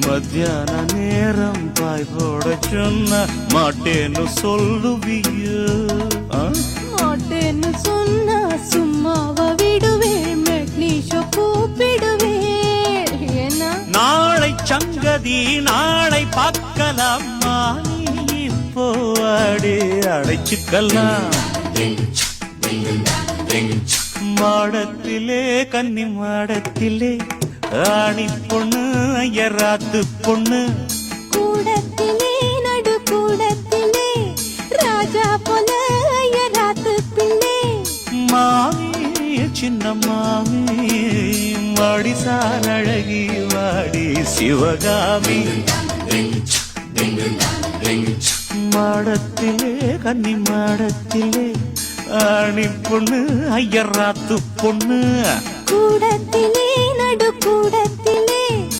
மத்தியான நேரம் பாய் போட சொன்ன மாட்டேன்னு சொல்லுவியோ? மாட்டேன்னு சொன்னா சும்மாவா விடுவேன் மெட்னிஷோ கூப்பிடுவேன். ஏன்னா? நாளை சங்கதி நாளை பார்க்கலாமா. இப்போ அடி அடைச்சுக்கலாம் மாடத்திலே கன்னி மாடத்திலே ஆணி பொண்ணு ஐயராத்து பொண்ணு. கூடத்திலே நடு கூடத்திலே ராஜா போல ராத்து பிள்ளை மாமி சின்ன மாமி மடிசால் அழகி வாடி சிவகாமி. மாடத்திலே கன்னி மாடத்திலே ஆணி பொண்ணு ஐயராத்து பொண்ணு. கூடத்திலே நடு